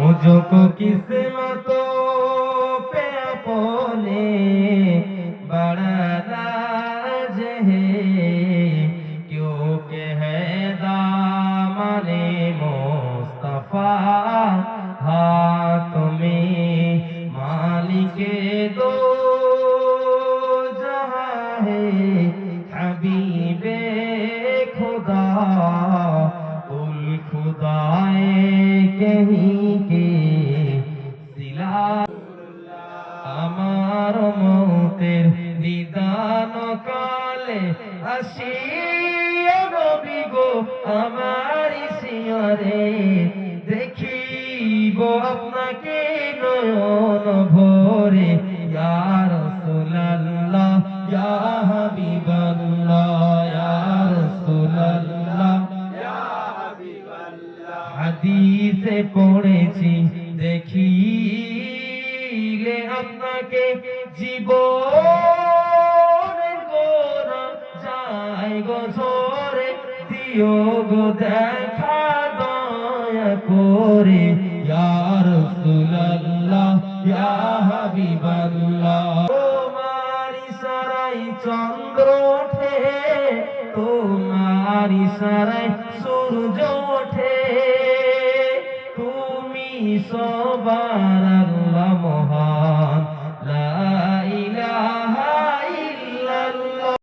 मुझको किस्मतों पे अपने बड़ा नाज है क्योंकि है दामने मुस्तफा हाथ में मालिक दो जहां है हबीबे खुदा कुल खुदाए कहीं কালে আসিয়া নবী গো, আমার শিয়রে দেখিব আপনাকে নয়ন ভরে। ইয়া রাসূলুল্লাহ, ইয়া হাবিবাল্লাহ, ইয়া রাসূলুল্লাহ। হাদিসে পড়েছি, দেখিলে আপনাকে জীবনের ঝরে দিও গো, দেখা দয়া করে। ইয়া রাসূলুল্লাহ, ইয়া হাবিবাল্লাহ। তোমারি সারাই চন্দ্র ওঠে তোমারি সারাই সূর্য ওঠে। তুমি সবার